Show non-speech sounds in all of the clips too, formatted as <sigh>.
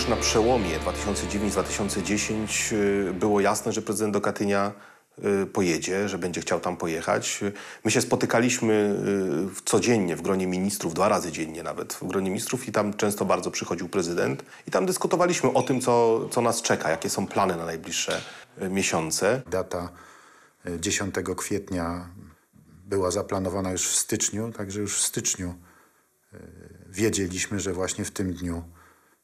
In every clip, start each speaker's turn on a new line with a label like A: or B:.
A: już na przełomie 2009-2010 y, było jasne, że prezydent do Katynia y, pojedzie, że będzie chciał tam pojechać. My się spotykaliśmy y, codziennie w gronie ministrów, dwa razy dziennie nawet w gronie ministrów i tam często bardzo przychodził prezydent i tam dyskutowaliśmy o tym, co, co nas czeka, jakie są plany na najbliższe miesiące.
B: Data e, 10 kwietnia była zaplanowana już w styczniu, także już w styczniu wiedzieliśmy, że właśnie w tym dniu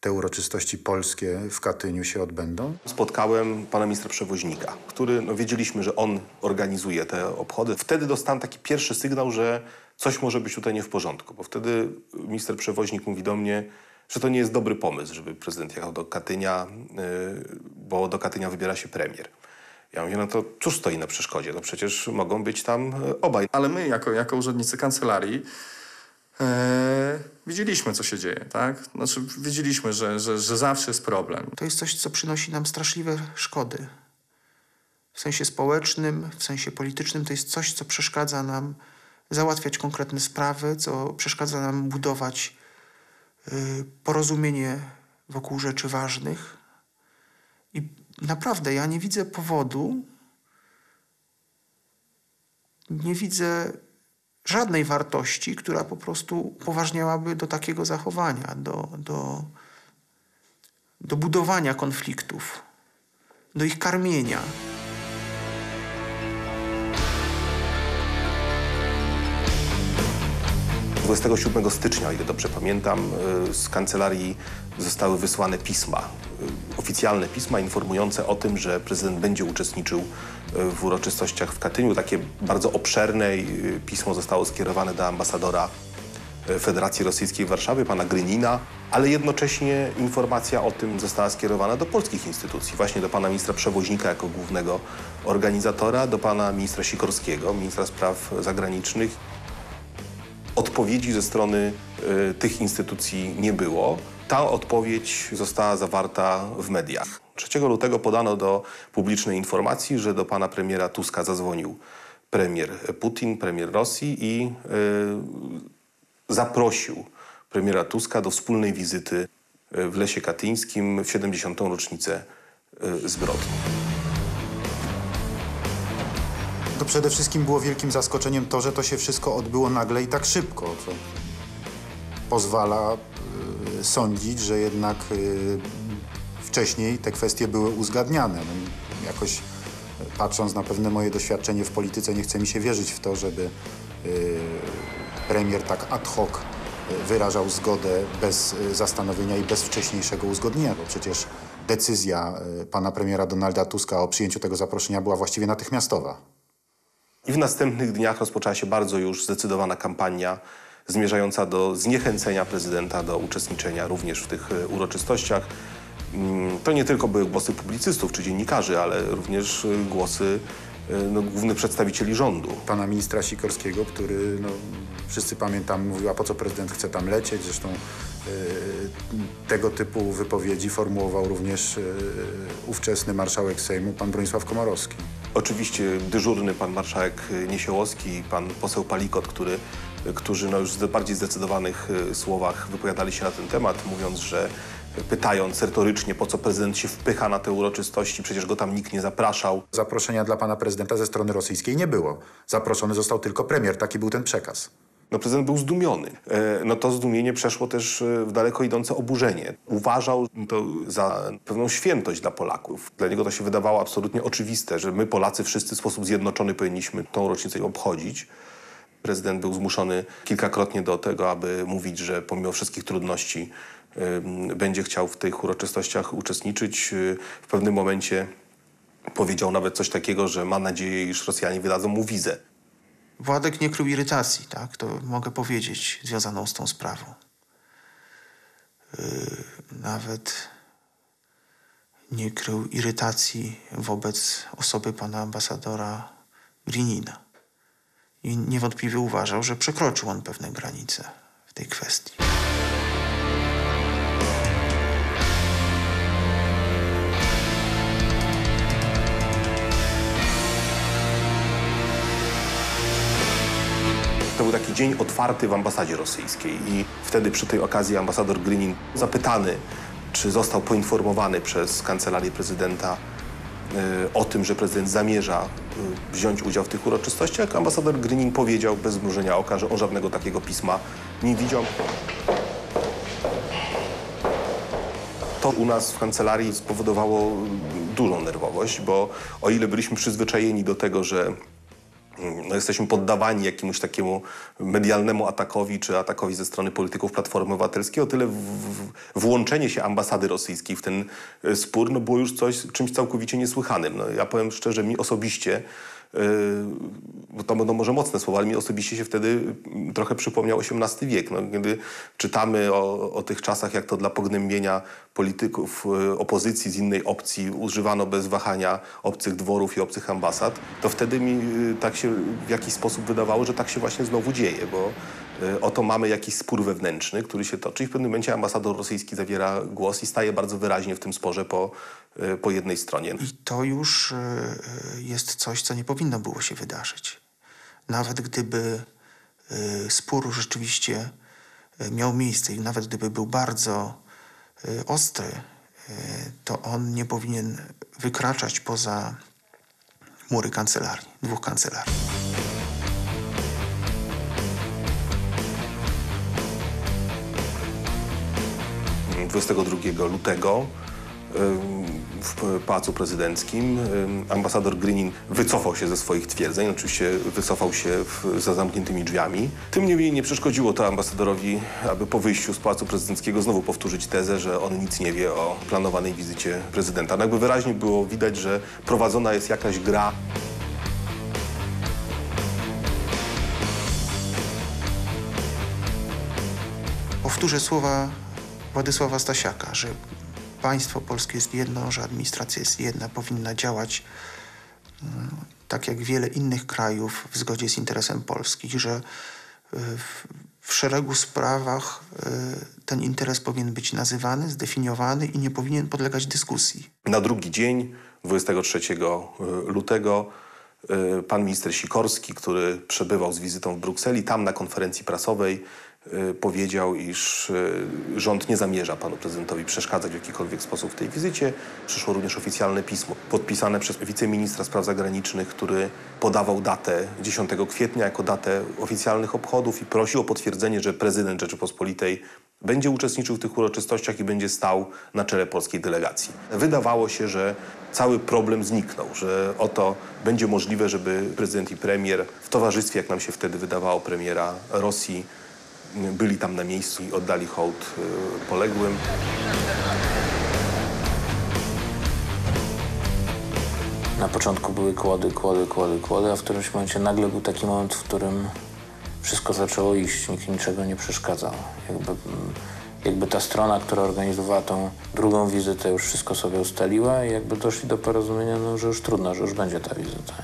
B: te uroczystości polskie w Katyniu się odbędą.
A: Spotkałem pana ministra przewoźnika, który, no wiedzieliśmy, że on organizuje te obchody. Wtedy dostałem taki pierwszy sygnał, że coś może być tutaj nie w porządku, bo wtedy minister przewoźnik mówi do mnie, że to nie jest dobry pomysł, żeby prezydent jechał do Katynia, yy, bo do Katynia wybiera się premier. Ja mówię, no to cóż stoi na przeszkodzie? No przecież mogą być tam e, obaj.
C: Ale my, jako, jako urzędnicy kancelarii, widzieliśmy, co się dzieje, tak? Znaczy, wiedzieliśmy, że, że, że zawsze jest problem.
D: To jest coś, co przynosi nam straszliwe szkody. W sensie społecznym, w sensie politycznym to jest coś, co przeszkadza nam załatwiać konkretne sprawy, co przeszkadza nam budować y, porozumienie wokół rzeczy ważnych. I naprawdę ja nie widzę powodu, nie widzę żadnej wartości, która po prostu upoważniałaby do takiego zachowania, do, do, do budowania konfliktów, do ich karmienia.
A: 27 stycznia, o ile dobrze pamiętam, y, z kancelarii zostały wysłane pisma, y, oficjalne pisma informujące o tym, że prezydent będzie uczestniczył y, w uroczystościach w Katyniu. Takie bardzo obszerne pismo zostało skierowane do ambasadora Federacji Rosyjskiej w Warszawie, pana Grynina, ale jednocześnie informacja o tym została skierowana do polskich instytucji, właśnie do pana ministra przewoźnika jako głównego organizatora, do pana ministra Sikorskiego, ministra spraw zagranicznych odpowiedzi ze strony y, tych instytucji nie było. Ta odpowiedź została zawarta w mediach. 3 lutego podano do publicznej informacji, że do pana premiera Tuska zadzwonił premier Putin, premier Rosji i y, zaprosił premiera Tuska do wspólnej wizyty w Lesie Katyńskim w 70. rocznicę y, zbrodni.
B: To przede wszystkim było wielkim zaskoczeniem to, że to się wszystko odbyło nagle i tak szybko, co pozwala y, sądzić, że jednak y, wcześniej te kwestie były uzgadniane. No, jakoś y, patrząc na pewne moje doświadczenie w polityce, nie chce mi się wierzyć w to, żeby y, premier tak ad hoc wyrażał zgodę bez zastanowienia i bez wcześniejszego uzgodnienia, bo przecież decyzja pana premiera Donalda Tuska o przyjęciu tego zaproszenia była właściwie natychmiastowa.
A: I w następnych dniach rozpoczęła się bardzo już zdecydowana kampania zmierzająca do zniechęcenia prezydenta do uczestniczenia również w tych e, uroczystościach. Mm, To nie tylko były głosy publicystów czy dziennikarzy, ale również e, głosy e, no, głównych przedstawicieli rządu.
B: pana ministra Sikorskiego, który, no, wszyscy pamiętam, mówił, a po co prezydent chce tam lecieć. Zresztą tego typu wypowiedzi formułował również y, ówczesny marszałek Sejmu, pan Bronisław Komorowski.
A: Oczywiście dyżurny pan marszałek Niesiołowski pan poseł Palikot, który, którzy no już w bardziej zdecydowanych e, słowach wypowiadali się na ten temat, mówiąc, że pytając retorycznie, po co prezydent się wpycha na te uroczystości, przecież go tam nikt nie zapraszał.
B: Zaproszenia dla pana prezydenta ze strony rosyjskiej nie było. Zaproszony został tylko premier, taki był ten przekaz.
A: No prezydent był zdumiony. E, No to zdumienie przeszło też e, w daleko idące oburzenie. Uważał to za pewną świętość dla Polaków. Dla niego to się wydawało absolutnie oczywiste, że my Polacy wszyscy w sposób zjednoczony powinniśmy tą rocznicę obchodzić. Prezydent był zmuszony kilkakrotnie do tego, aby mówić, że pomimo wszystkich trudności będzie chciał w tych uroczystościach uczestniczyć. Y, W pewnym momencie powiedział nawet coś takiego, że ma nadzieję, iż Rosjanie wydadzą mu wizę.
D: Władek nie krył irytacji, tak? To mogę powiedzieć, związaną z tą sprawą. Yy, nawet nie krył irytacji wobec osoby pana ambasadora Grinina. I niewątpliwie uważał, że przekroczył on pewne granice w tej kwestii.
A: To był taki dzień otwarty w ambasadzie rosyjskiej i wtedy przy tej okazji ambasador Grinin zapytany czy został poinformowany przez kancelarię prezydenta y, o tym, że prezydent zamierza y, wziąć udział w tych uroczystościach. Ambasador Grynin powiedział bez zmrużenia oka, że on żadnego takiego pisma nie widział. To u nas w kancelarii spowodowało dużą nerwowość, bo o ile byliśmy przyzwyczajeni do tego, że no, jesteśmy poddawani jakiemuś takiemu medialnemu atakowi czy atakowi ze strony polityków Platformy Obywatelskiej, o tyle w, w, włączenie się ambasady rosyjskiej w ten e, spór no, było już coś, czymś całkowicie niesłychanym. No, ja powiem szczerze, mi osobiście bo to będą może mocne słowa, ale mi osobiście się wtedy mm, trochę przypomniał XVIII wiek. No, kiedy czytamy o, o tych czasach, jak to dla pognębienia polityków yy, opozycji z innej opcji używano bez wahania obcych dworów i obcych ambasad, to wtedy mi yy, tak się w jakiś sposób wydawało, że tak się właśnie znowu dzieje, bo yy, oto mamy jakiś spór wewnętrzny, który się toczy i w pewnym momencie ambasador rosyjski zawiera głos i staje bardzo wyraźnie w tym sporze po, yy, po jednej stronie.
D: I to już e, jest coś, co nie powinno było się wydarzyć. Nawet gdyby e, spór rzeczywiście e, miał miejsce i nawet gdyby był bardzo e, ostry, e, to on nie powinien wykraczać poza mury kancelarii, dwóch kancelarii.
A: 22 lutego w Pałacu Prezydenckim ambasador Grynin wycofał się ze swoich twierdzeń. Oczywiście wycofał się w, za zamkniętymi drzwiami. Tym niemniej nie przeszkodziło to ambasadorowi, aby po wyjściu z Pałacu Prezydenckiego znowu powtórzyć tezę, że on nic nie wie o planowanej wizycie prezydenta. No jakby wyraźnie było widać, że prowadzona jest jakaś gra
D: Powtórzę słowa Władysława Stasiaka, że państwo polskie jest jedno, że administracja jest jedna, powinna działać mm, tak jak wiele innych krajów w zgodzie z interesem Polski, że y, w, w szeregu sprawach y, ten interes powinien być nazywany, zdefiniowany i nie powinien podlegać dyskusji.
A: Na drugi dzień, 23 lutego, pan minister Sikorski, który przebywał z wizytą w Brukseli, tam na konferencji prasowej powiedział, iż y, rząd nie zamierza panu prezydentowi przeszkadzać w jakikolwiek sposób w tej wizycie. Przyszło również oficjalne pismo podpisane przez wiceministra spraw zagranicznych, który podawał datę 10 kwietnia jako datę oficjalnych obchodów i prosił o potwierdzenie, że prezydent Rzeczypospolitej będzie uczestniczył w tych uroczystościach i będzie stał na czele polskiej delegacji. Wydawało się, że cały problem zniknął, że oto będzie możliwe, żeby prezydent i premier w towarzystwie, jak nam się wtedy wydawało, premiera Rosji, y, byli tam na miejscu i oddali hołd y, poległym.
E: Na początku były kłody, kłody, kłody, kłody, a w którymś momencie nagle był taki moment, w którym wszystko zaczęło iść, nikt niczego nie przeszkadzał. Jakby, mm, jakby ta strona, która organizowała tą drugą wizytę, już wszystko sobie ustaliła i jakby doszli do porozumienia, no, że już trudno, że już będzie ta wizyta.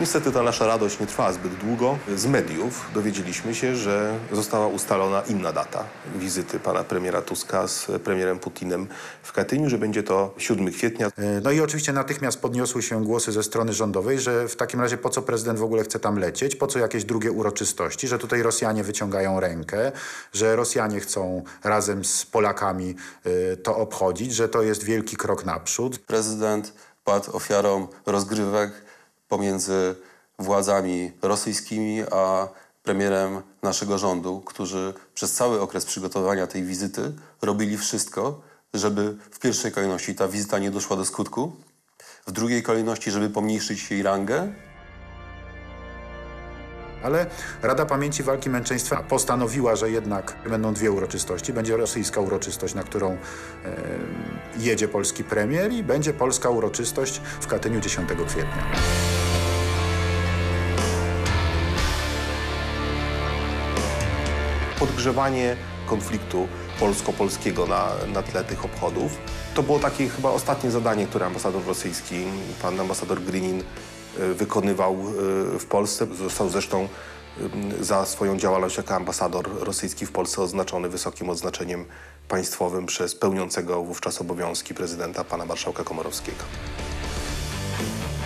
A: Niestety ta nasza radość nie trwała zbyt długo. Z mediów dowiedzieliśmy się, że została ustalona inna data wizyty pana premiera Tuska z premierem Putinem w Katyniu, że będzie to 7 kwietnia.
B: E, No i oczywiście natychmiast podniosły się głosy ze strony rządowej, że w takim razie po co prezydent w ogóle chce tam lecieć, po co jakieś drugie uroczystości, że tutaj Rosjanie wyciągają rękę, że Rosjanie chcą razem z Polakami e, to obchodzić, że to jest wielki krok naprzód.
F: Prezydent padł ofiarą rozgrywek pomiędzy władzami rosyjskimi a premierem naszego rządu, którzy przez cały okres przygotowania tej wizyty robili wszystko, żeby w pierwszej kolejności ta wizyta nie doszła do skutku, w drugiej kolejności, żeby pomniejszyć jej rangę,
B: Ale Rada Pamięci Walki Męczeństwa postanowiła, że jednak będą dwie uroczystości. Będzie rosyjska uroczystość, na którą e, jedzie polski premier i będzie polska uroczystość w Katyniu 10 kwietnia.
A: Podgrzewanie konfliktu polsko-polskiego na, na tle tych obchodów. To było takie chyba ostatnie zadanie, które ambasador rosyjski, pan ambasador Grinin y, wykonywał y, w Polsce. Został zresztą y, za swoją działalność jako ambasador rosyjski w Polsce oznaczony wysokim odznaczeniem państwowym przez pełniącego wówczas obowiązki prezydenta pana marszałka Komorowskiego.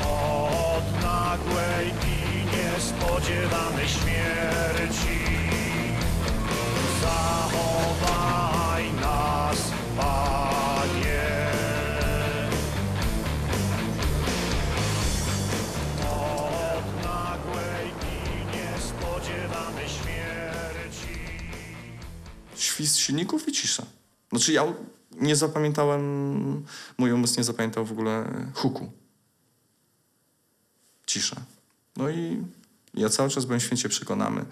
G: Od nagłej i niespodziewanej śmierci Zachowaj nas, Panie. Od nagłej śmierci.
C: Świst silników i cisza. Znaczy ja nie zapamiętałem, mój umysł nie zapamiętał w ogóle huku. Cisza. No i ja cały czas byłem święcie przekonany,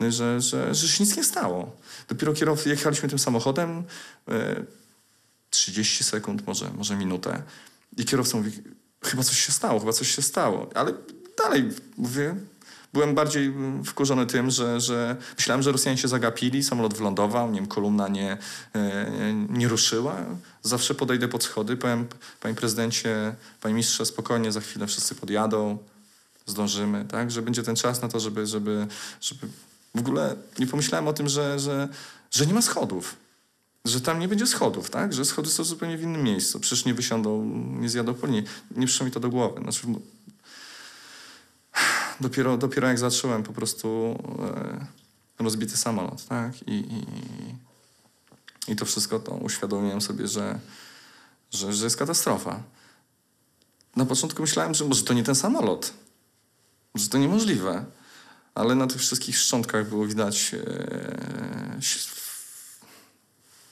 C: że, że, że się nic nie stało. Dopiero kierowcy, jechaliśmy tym samochodem, e, 30 sekund, może, może minutę. I kierowca mówi, chyba coś się stało, chyba coś się stało. Ale dalej, mówię, byłem bardziej wkurzony tym, że, że myślałem, że Rosjanie się zagapili, samolot wylądował, nie wiem, kolumna nie, e, nie ruszyła. Zawsze podejdę pod schody, powiem, panie prezydencie, panie mistrze, spokojnie, za chwilę wszyscy podjadą, zdążymy, tak? Że będzie ten czas na to, żeby, żeby, żeby... W ogóle nie pomyślałem o tym, że, że, że nie ma schodów że tam nie będzie schodów, tak? Że schody są zupełnie w innym miejscu. Przecież nie wysiądą, nie zjadą po linii. Nie przyszło mi to do głowy. Znaczy, <sighs> dopiero, dopiero jak zacząłem po prostu e, rozbity samolot, tak? I, i, I to wszystko to uświadomiłem sobie, że, że, że jest katastrofa. Na początku myślałem, że może to nie ten samolot, że to niemożliwe. Ale na tych wszystkich szczątkach było widać e,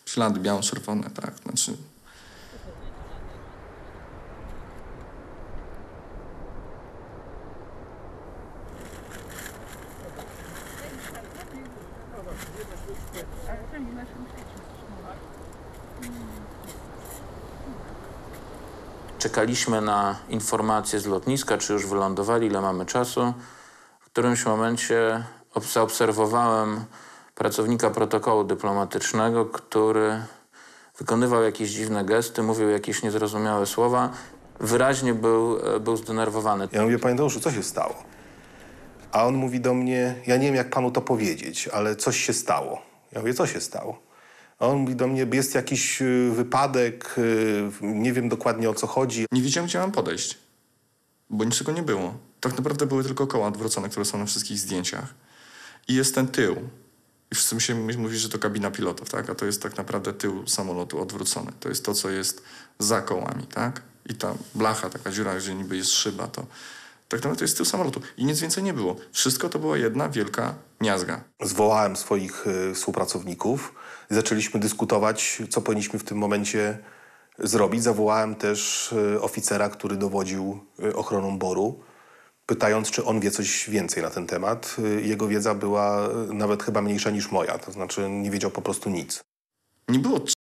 C: ślady biało-czerwone, tak. Znaczy,
E: Czekaliśmy na informacje z lotniska, czy już wylądowali, ile mamy czasu. W którymś momencie ob- zaobserwowałem pracownika protokołu dyplomatycznego, który wykonywał jakieś dziwne gesty, mówił jakieś niezrozumiałe słowa. Wyraźnie był, e, był zdenerwowany.
A: Ja mówię, panie Tadeuszu, co się stało? A on mówi do mnie, ja nie wiem, jak panu to powiedzieć, ale coś się stało. Ja mówię, co się stało? A on mówi do mnie, jest jakiś y, wypadek, y, nie wiem dokładnie o co chodzi.
C: nie wiedziałem, gdzie mam podejść, bo niczego nie było. Tak naprawdę były tylko koła odwrócone, które są na wszystkich zdjęciach. I jest ten tył. I wszyscy mi się mówi, że to kabina pilotów, tak? A to jest tak naprawdę tył samolotu odwrócony. To jest to, co jest za kołami, tak? I ta blacha, taka dziura, gdzie niby jest szyba, to tak naprawdę to jest tył samolotu. I nic więcej nie było. Wszystko to była jedna wielka miazga.
A: Zwołałem swoich y, współpracowników i zaczęliśmy dyskutować, co powinniśmy w tym momencie zrobić. Zawołałem też y, oficera, który dowodził y, ochroną boru, pytając, czy on wie coś więcej na ten temat. Jego wiedza była nawet chyba mniejsza niż moja, to znaczy nie wiedział po prostu nic.
C: Nie było